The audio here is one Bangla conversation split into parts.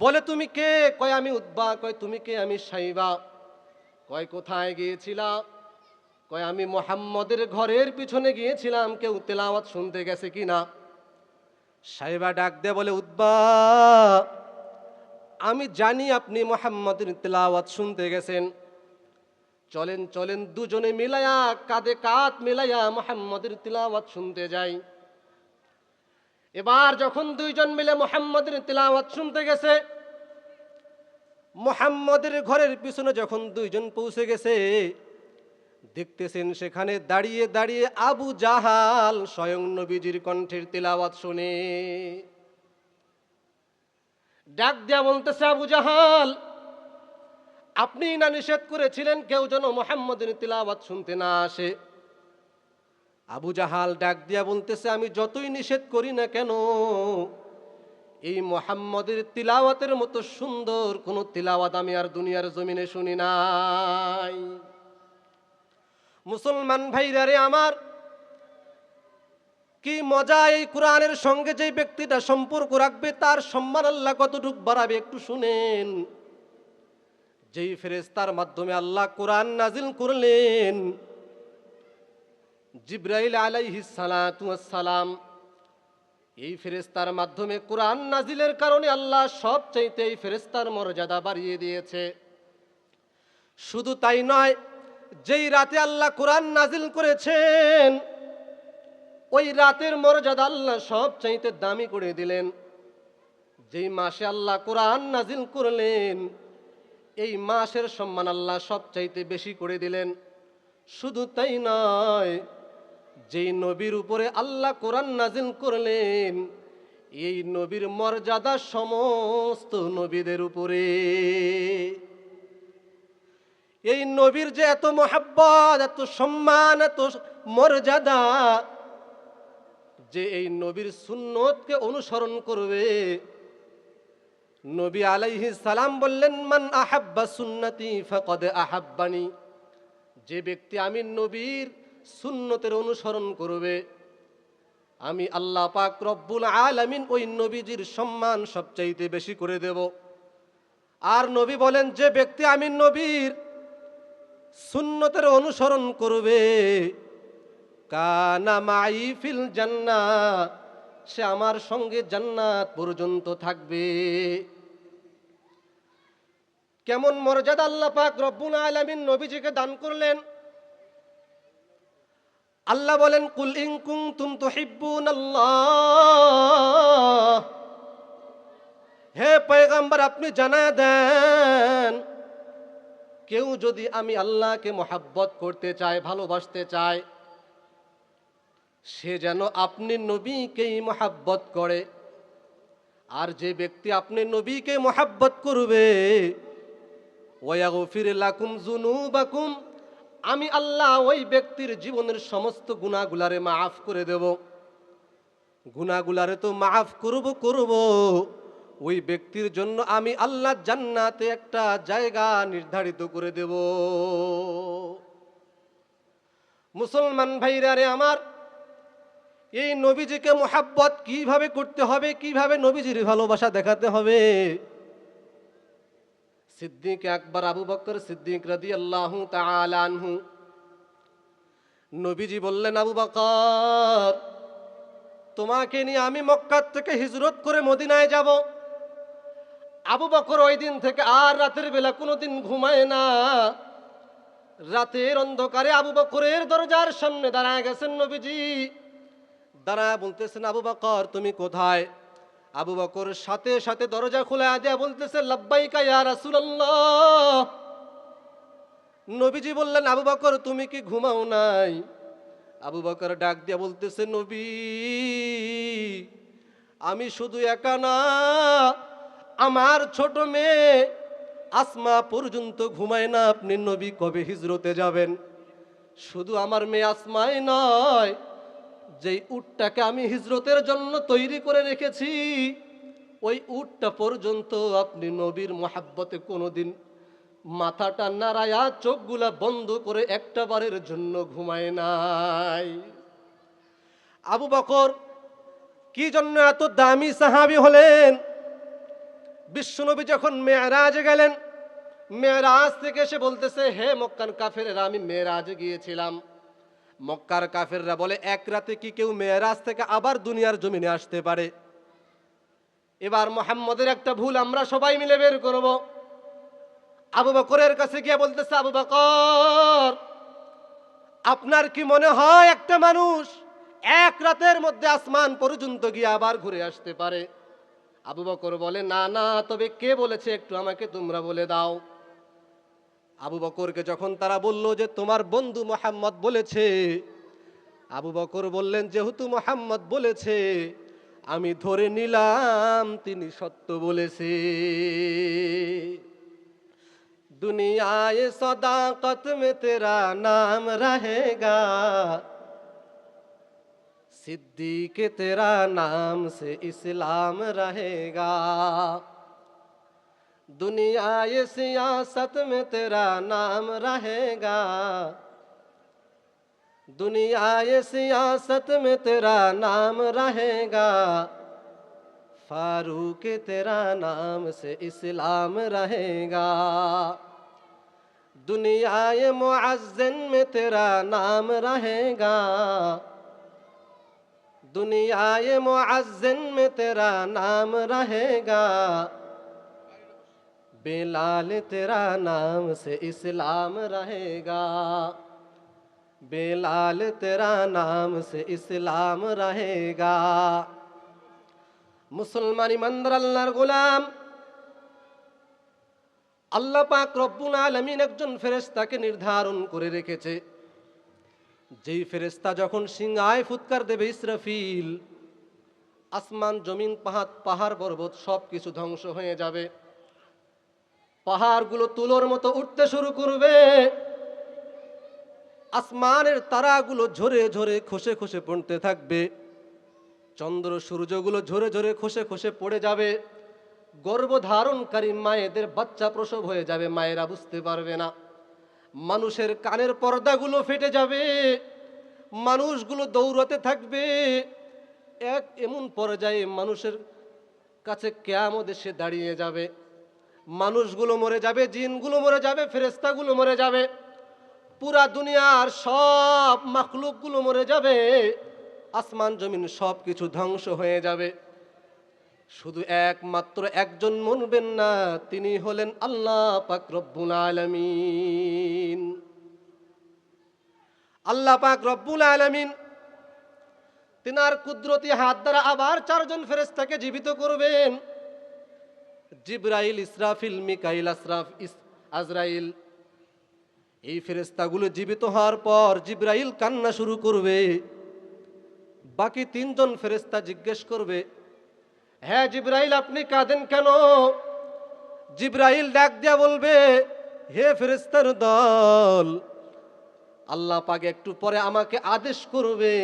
বলে, তুমি কে? কয় আমি উদ্বা কয় তুমি কে আমি সাইবা? কয় কোথায় গিয়েছিলা? কয় আমি মোহাম্মদের ঘরের পিছনে গিয়েছিলাম, কেউ তেলাওয়াত শুনতে গেছে কিনা? সাইবা ডাক দে বলে উদ্বা আমি জানি আপনি মোহাম্মদের তেলাওয়াত শুনতে গেছেন। চলেন চলেন দুজনে মিলায়া, কাঁধে কাঁধ মিলাইয়া মোহাম্মদের তিলাওয়াত শুনতে যাই। এবার যখন দুইজন মিলে মোহাম্মদের তিলাওয়াত শুনতে গেছে, মোহাম্মদের ঘরের পিছনে যখন দুইজন পৌঁছে গেছে, দেখতেছেন সেখানে দাঁড়িয়ে দাঁড়িয়ে আবু জাহাল স্বয়ং নবীজির কণ্ঠের তিলাওয়াত শুনে। ডাক দেয়া বলতেছে আবু জাহাল, আপনি না নিষেধ করেছিলেন কেউ যেন মোহাম্মদের তিলাওয়াত শুনতে না আসে? আবু জাহাল ডাক দিয়া বলতেছে, আমি যতই নিষেধ করি না কেন, এই মোহাম্মদের তিলাওয়াতের মতো সুন্দর কোনো তিলাওয়াত আমি আর দুনিয়ার জমিনে শুনি নাই। মুসলমান ভাইরারে আমার, কি মজা এই কোরআনের সঙ্গে যে ব্যক্তিটা সম্পর্ক রাখবে, তার সম্মান আল্লাহ কতটুক বাড়াবে একটু শুনেন। যেই ফেরেস্তার মাধ্যমে আল্লাহ কোরআন নাজিল করলেন জিব্রাইল আলাইহিস সালাতু সালাম এই ফেরেস্তার মাধ্যমে কোরআন নাজিলের কারণে আল্লাহ সব চাইতে এই ফেরেস্তার মর্যাদা বাড়িয়ে দিয়েছে। শুধু তাই নয়, যেই রাতে আল্লাহ কোরআন নাজিল করেছেন, ওই রাতের মর্যাদা আল্লাহ সব চাইতে দামি করে দিলেন। যেই মাসে আল্লাহ কোরআন নাজিল করলেন, এই মাসের সম্মান আল্লাহ সব চাইতে বেশি করে দিলেন। শুধু তাই নয় যেই নবীর উপরে আল্লাহ কোরআন নাজিল করলেন, এই নবীর মর্যাদা সমস্ত নবীদের উপরে। এই নবীর যে এত মহাব্বত, এত সম্মান, এত মর্যাদা, যে এই নবীর সুন্নতকে অনুসরণ করবে। নবী আলাইহি সালাম বললেন, মান আহাব্বা সুন্নতি ফাকাদ আহাব্বানি। যে ব্যক্তি আমি নবীর সুন্নতের অনুসরণ করবে। আমি আল্লাহ পাক রব্বুল আলামিন ওই নবীজির সম্মান সবচাইতে বেশি করে দেব। আর নবী বলেন, যে ব্যক্তি আমি নবীর সুন্নতের অনুসরণ করবে, কানা মাই ফিল জান্না সে আমার সঙ্গে জান্নাত পর্যন্ত থাকবে। কেমন মর্যাদা আল্লাহ পাক রব্বুল আলামিন নবীজিকে দান করলেন? আল্লাহ বলেন, কুল ইন কুনতুম তুহিব্বুন আল্লাহ হে পয়গম্বর, আপনি জানা দেন, কেউ যদি আমি আল্লাহকে মোহাব্বত করতে চায় ভালোবাসতে চায় সে যেন আপনি নবীকেই মোহাব্বত করে। আর যে ব্যক্তি আপনি নবীকে মোহাব্বত করবে, ওয়াগফির লাকুম জুনুবাকুম আমি আল্লাহ ওই ব্যক্তির জীবনের সমস্ত গুণাগুলারে মাফ করে দেব। গুণাগুলারে তো মাফ করব করব। ওই ব্যক্তির জন্য আমি আল্লাহ জান্নাতে একটা জায়গা নির্ধারিত করে দেব। মুসলমান ভাইরা রে আমার, এই নবীজিকে মোহাব্বত কীভাবে করতে হবে, কীভাবে নবীজির ভালোবাসা দেখাতে হবে? সিদ্দিক আকবর, আবু বকর সিদ্দিক রাদি আল্লাহ আনহু। নবীজি বললেন, আবু বকর, তোমাকে নিয়ে আমি মক্কার থেকে হিজরত করে মদিনায় যাব। আবু বকর ওই দিন থেকে আর রাতের বেলা কোনোদিন ঘুমায় না। রাতের অন্ধকারে আবু বকরের দরজার সামনে দাঁড়ায় গেছেন নবীজি। দাঁড়ায় বলতেছেন, আবু বকর, তুমি কোথায়? আবু বকর সাথে সাথে দরজা খুলে দেয়া বলতেছে, লাব্বাইকা ইয়া রাসূলুল্লাহ। নবীজি বললেন, আবু বকর, তুমি কি ঘুমাও নাই? আবু বকর ডাক দিয়া বলতেছে, নবী, আমি শুধু একা না, আমার ছোট মেয়ে আসমা পর্যন্ত ঘুমায় না। আপনি নবী কবে হিজরতে যাবেন? শুধু আমার মেয়ে আসমাই নয় যেই উটটাকে আমি হিজরতের জন্য তৈরি করে রেখেছি, ওই উটটা পর্যন্ত আপনি নবীর মহাব্বতে কোনোদিন মাথাটা নাড়ায়া চোখগুলা বন্ধ করে একটা বারের জন্য ঘুমায় নাই। আবু বকর কি জন্য এত দামি সাহাবি হলেন? বিশ্বনবী যখন মেয়েরাজে গেলেন, মেয়েরাজ থেকে এসে বলতেছে, হে মক্কান কাফেরেরা, আমি মেয়েরাজে গিয়েছিলাম। মক্কার কাফেররা বলে, এক রাতে কি কেউ মেয়েরাজ থেকে আবার দুনিয়ার জমিনে আসতে পারে? এবার মোহাম্মদের একটা ভুল আমরা সবাই মিলে বের করব। আবু বকরের কাছে গিয়ে বলতেছে, আবু বকর, আপনার কি মনে হয় একটা মানুষ এক রাতের মধ্যে আসমান পর্যন্ত গিয়ে আবার ঘুরে আসতে পারে? আবু বকর বলে, না না, তবে কে বলেছে একটু আমাকে তোমরা বলে দাও। আবু বকরকে যখন তারা বলল যে তোমার বন্ধু মোহাম্মদ বলেছে, আবু বকর বললেন, যেহেতু মোহাম্মদ বলেছে, আমি ধরে নিলাম, তিনি সত্য বলেছে। দুনিয়ায় সদাকত মে তেরা নাম রহেগা, সিদ্দিক তেরা নাম সে ইসলাম রহেগা। रहेगा दुनियाए सियासत में तेरा नाम रहेगा। दुनियाए सियासत में तेरा नाम रहेगा। फारूक तेरा नाम से इस्लाम रहेगा। दुनियाए मुअज्जन में तेरा नाम रहेगा। दुनियाए मुअज्जन में तेरा नाम रहेगा। बेलाल तेरा नाम से इस्लाम रहेगा बेलाल तेरा नाम से इस्लाम रहेगा মুসলমান ইমানদার আল্লাহর গোলাম আল্লাহ পাক রব্বুল আলমিন একজন ফেরেস্তাকে নির্ধারণ করে রেখেছে যেই ফেরেস্তা যখন সিংহায় ফুৎকার দেবে ইসরাফিল আসমান জমিন পাহাড় পাহাড় পর্বত সব কিছু ধ্বংস হয়ে যাবে পাহাড়গুলো তুলোর মতো উঠতে শুরু করবে। আসমানের তারাগুলো ঝরে ঝরে খসে খসে পড়তে থাকবে। চন্দ্র সূর্যগুলো ঝরে ঝরে খসে খসে পড়ে যাবে। গর্ভধারণকারী মায়েদের বাচ্চা প্রসব হয়ে যাবে, মায়েরা বুঝতে পারবে না। মানুষের কানের পর্দাগুলো ফেটে যাবে। মানুষগুলো দৌড়াতে থাকবে। এক এমন পর্যায়ে মানুষের কাছে কেয়ামত এসে দাঁড়িয়ে যাবে। মানুষগুলো মরে যাবে, জিনগুলো মরে যাবে ফেরেস্তাগুলো মরে যাবে, পুরা দুনিয়ার সব মাখলুকগুলো মরে যাবে, আসমান জমিন সব কিছু ধ্বংস হয়ে যাবে। শুধু একমাত্র একজন মনবেন না, তিনি হলেন আল্লাহ পাক রব্বুল আলামিন। আল্লাহ পাক রব্বুল আলামিন তিনার কুদরতি হাত দ্বারা আবার চারজন ফেরেস্তাকে জীবিত করবেন। জিব্রাইল, ইসরাফিল, মিকাইল আসরাফ ইস, আজরাইল। এই ফেরেশতাগুলো জীবিত হওয়ার পর জিব্রাইল কান্না শুরু করবে। বাকি তিনজন ফেরেস্তা জিজ্ঞেস করবে হ্যাঁ জিব্রাইল, আপনি কাঁদেন কেন? জিব্রাইল ডাক দিয়া বলবে, হে ফেরেস্তার দল, আল্লাহ পাকে একটু পরে আমাকে আদেশ করবে।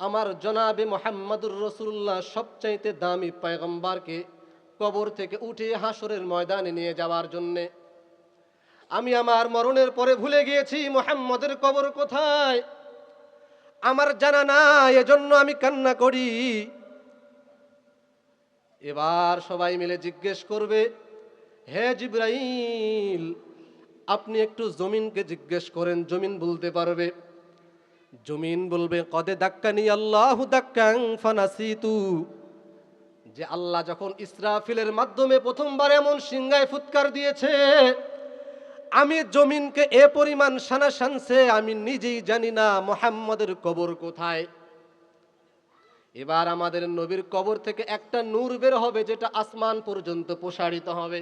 আমার জনাবে মোহাম্মদুর রসুল্লাহ সবচাইতে দামি পয়গম্বারকে কবর থেকে উঠে হাসরের ময়দানে নিয়ে যাওয়ার জন্যে। আমি আমার মরণের পরে ভুলে গিয়েছি, মোহাম্মদের কবর কোথায়? আমার জানা না এজন্য আমি কান্না করি। এবার সবাই মিলে জিজ্ঞেস করবে, হে জিব্রাইল, আপনি একটু জমিনকে জিজ্ঞেস করেন, জমিন বলতে পারবে? জমিন বলবে, কদে দাক্কানি আল্লাহ দাক্কাং ফানাসিতু। যে আল্লাহ যখন ইসরাফিলের মাধ্যমে প্রথমবার এমন সিংহায় ফুৎকার দিয়েছে, আমি জমিনকে এ পরিমাণ সানা শানছে আমি নিজেই জানি না মোহাম্মদের কবর কোথায়। এবার আমাদের নবীর কবর থেকে একটা নূর বের হবে যেটা আসমান পর্যন্ত প্রসারিত হবে।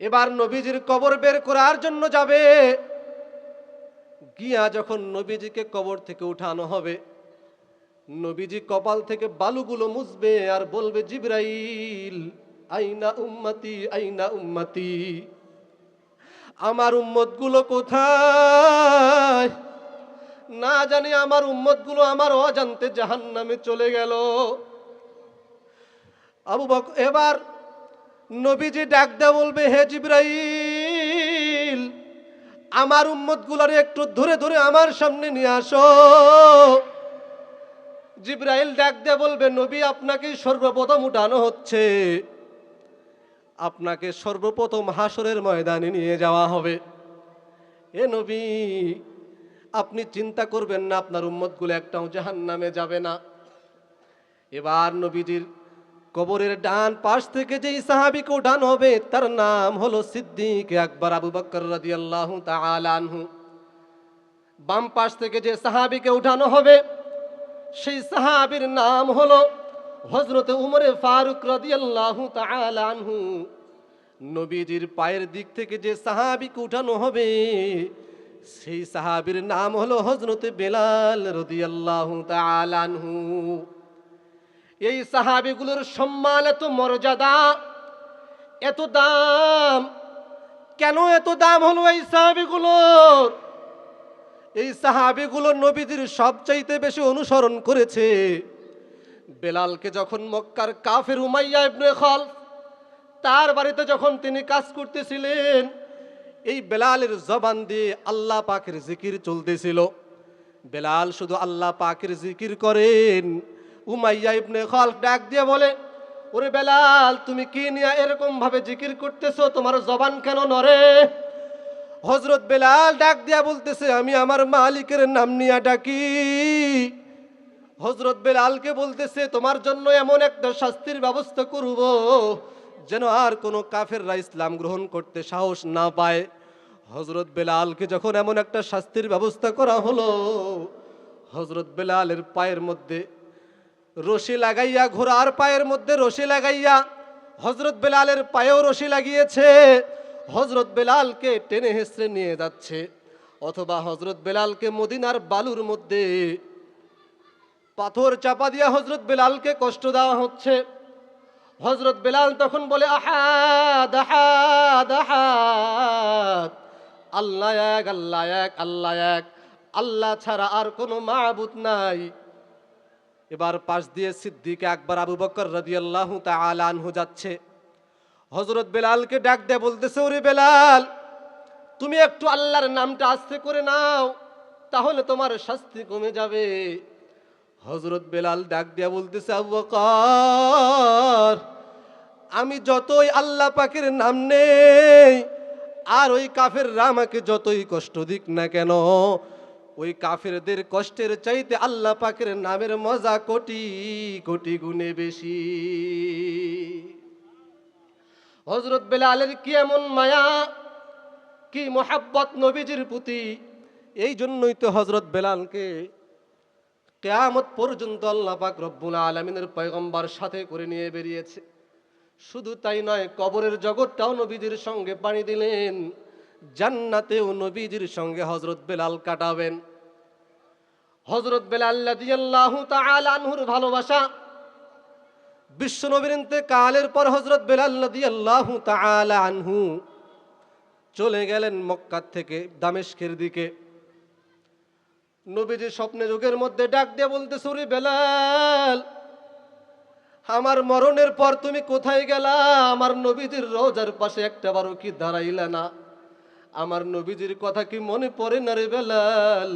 এবার নবীজির কবর বের করার জন্য যাবে, গিয়া যখন নবীজিকে কবর থেকে উঠানো হবে নবীজি কপাল থেকে বালুগুলো মুছবে আর বলবে, জিব্রাইল, আইনা উম্মতি আইনা উম্মতি। আমার উম্মতগুলো কোথায়? না জানি আমার উম্মতগুলো আমার অজান্তে জাহান নামে চলে গেল। আবু বক এবার নবীজি ডাক দেয়া বলবে, হে জিব্রাইল, আমার উম্মত গুলারে একটু ধরে ধরে আমার সামনে নিয়ে আসো। জিব্রাইল ডাক দিয়ে বলবে, নবী আপনাকে সর্বপ্রথম উঠানো হচ্ছে। আপনাকে সর্বপ্রথম হাসরের ময়দানে নিয়ে যাওয়া হবে। এ নবী, আপনি চিন্তা করবেন না, আপনার উম্মতগুলো একটাও জাহান নামে যাবে না। এবার নবীজির কবরের ডান পাশ থেকে যেই সাহাবিকে উঠানো হবে, তার নাম হলো সিদ্দিক আকবর আবু বকর রাদিয়াল্লাহু তাআলা আনহু। বাম পাশ থেকে যে সাহাবিকে উঠানো হবে সেই সাহাবির নাম হলো হজরত উমরে ফারুক রাদিয়াল্লাহু তাআলা আনহু। নবীজির পায়ের দিক থেকে যে সাহাবিকে উঠানো হবে, সেই সাহাবির নাম হলো হজরত বেলাল রাদিয়াল্লাহু তাআলা আনহু। এই সাহাবিগুলোর সম্মান এত মর্যাদা, এত দাম, কেন এত দাম হলো এই সাহাবিগুলোর? এই সাহাবিগুলো নবীজির সবচাইতে বেশি অনুসরণ করেছে। বেলালকে যখন মক্কার কাফের উমাইয়া ইবনে খলফ তার বাড়িতে যখন তিনি কাজ করতেছিলেন, এই বেলালের জবান দিয়ে আল্লাহ পাকের জিকির চলতেছিল। বেলাল শুধু আল্লাহ পাকের জিকির করেন। উমাইয়া ইবনে খলফ ডাক দিয়ে বলে, ওরে বেলাল, তুমি কি নিয়ে এরকম ভাবে জিকির করতেছো? তোমার জবান কেন নরে হজরত বেলাল ডাক দিয়া বলতেছে, আমি আমার মালিকের নাম নিয়া ডাকি। হজরত বেলালকে বলতেছে, তোমার জন্য এমন একটা শাস্তির ব্যবস্থা করব যেন আর কোনো কাফেররা ইসলাম গ্রহণ করতে সাহস না পায়। হজরত বেলালকে যখন এমন একটা শাস্তির ব্যবস্থা করা হলো হজরত বেলালের পায়ের মধ্যে রশি লাগাইয়া, ঘোড়ার পায়ের মধ্যে রশি লাগাইয়া হজরত বেলালের পায়েও রশি লাগিয়েছে। হজরত বেলালকে টেনে হেসড়ে নিয়ে যাচ্ছে, অথবা হজরত বেলালকে মদিনার বালুর মধ্যে। পাথর চাপা দিয়া হজরত বেলালকে কষ্ট দেওয়া হচ্ছে। হজরত বেলাল তখন বলে, আহাদ আহাদ আল্লাহ এক আল্লাহ এক আল্লাহ এক। আল্লাহ ছাড়া আর কোনো মাবুদ নাই। এবার পাশ দিয়ে সিদ্দিক আকবর আবু বকর রাদিয়াল্লাহু তাআলা আনহু যাচ্ছে। হজরত বেলালকে ডাক দেয় বলতেছে, ওরে বেলাল, তুমি একটু আল্লাহর নামটা আস্তে করে নাও, তাহলে তোমার শাস্তি কমে যাবে। হজরত বেলাল ডাক দিয়া বলতেছে, আবু বকর, আমি যতই আল্লাহ পাকের নাম নেই, আর ওই কাফের আমাকে যতই কষ্ট দিক না কেন, ওই কাফেরদের কষ্টের চাইতে আল্লাহ পাকের নামের মজা কোটি কোটি গুণে বেশি। হজরত বেলালের কি এমন মায়া? কি মোহাব্বত নবীজির প্রতি? এই জন্যই তো হজরত বেলালকে কেয়ামত পর্যন্ত আল্লাহ পাক রব্বুল আলমিনের পয়গম্বার সাথে করে নিয়ে বেরিয়েছে। শুধু তাই নয়, কবরের জগৎটাও নবীজির সঙ্গে পাড়ি দিলেন, জান্নাতেও নবীজির সঙ্গে হজরত বেলাল কাটাবেন। হজরত বেলাল রাদিয়াল্লাহু তাআলা আনহুর ভালোবাসা বিশ্ব নবীর কালের পর হজরত বেলাল রাদিয়াল্লাহু তাআলা আনহু চলে গেলেন মক্কা থেকে দামেশকের দিকে। নবীজি স্বপ্নে যুগের মধ্যে ডাক দিয়ে বলতে সরি বেলাল, আমার মরণের পর তুমি কোথায় গেলা? আমার নবীজির রোজার পাশে একটা বারো কি দাঁড়াইলা না? আমার নবীজির কথা কি মনে পড়ে না রে বেলাল?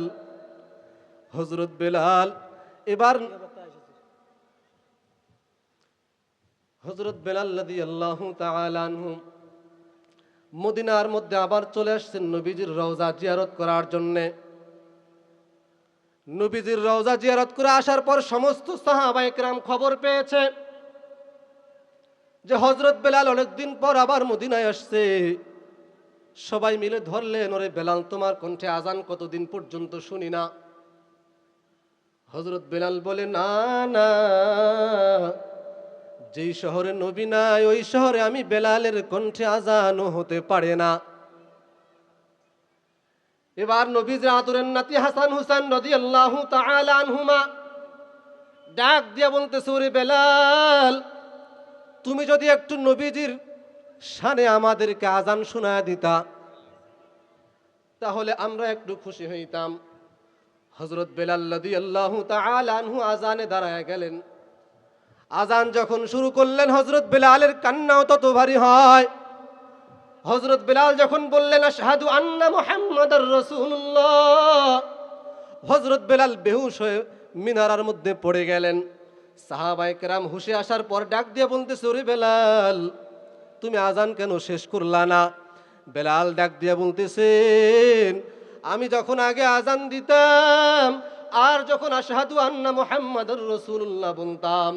হজরত বেলাল এবার হজরত বেলাল লাদি আল্লাহ তালানহু মদিনার মধ্যে আবার চলে আসছেন নবীজির রওজা জিয়ারত করার জন্যে। নবীজির রওজা জিয়ারত করে আসার পর সমস্ত সাহাবা একরাম খবর পেয়েছে যে হজরত বেলাল অনেকদিন পর আবার মদিনায় আসছে। সবাই মিলে ধরলেন, ওরে বেলাল, তোমার কণ্ঠে আজান কতদিন পর্যন্ত শুনি না? হজরত বেলাল বলে, না না। যেই শহরে নবী নাই, ওই শহরে আমি বেলালের কণ্ঠে আজানও হতে পারে না। এবার নবীজ আতুরের নাতি হাসান হুসান নদী আল্লাহ আনহুমা ডাক দিয়া বলতে ওরে বেলাল, তুমি যদি একটু নবীজির শানে আমাদেরকে আজান শোনা দিতা, তাহলে আমরা একটু খুশি হইতাম। হজরত বেলাল লদি আল্লাহ আনহু আজানে দাঁড়ায় গেলেন। আজান যখন শুরু করলেন হজরত বেলালের কান্নাও তত ভারী হয়। হজরত বেলাল যখন বললেন, আশহাদু আন্না মুহাম্মাদার রাসূলুল্লাহ হজরত বেলাল বেহুশ হয়ে মিনারার মধ্যে পড়ে গেলেন। সাহাবাই কেরাম হুশে আসার পর ডাক দিয়ে বলতেছে, ওরে বেলাল, তুমি আজান কেন শেষ করলা না? বেলাল ডাক দিয়ে বলতেছেন, আমি যখন আগে আজান দিতাম, আর যখন আশহাদু আন্না মুহাম্মাদুর রসুল্লাহ বলতাম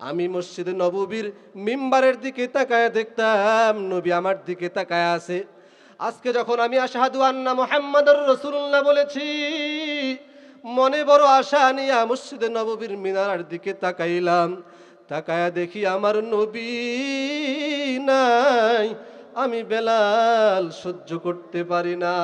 আমি মসজিদে নববীর মিম্বারের দিকে তাকায় দেখতাম, নবী আমার দিকে তাকায় আছে। আজকে যখন আমি আশহাদু আন্না মুহাম্মাদুর রাসূলুল্লাহ বলেছি, মনে বড় আশা নিয়ে মসজিদে নববীর মিনারার দিকে তাকাইলাম। তাকায়া দেখি আমার নবী নাই, আমি বেলাল সহ্য করতে পারি না।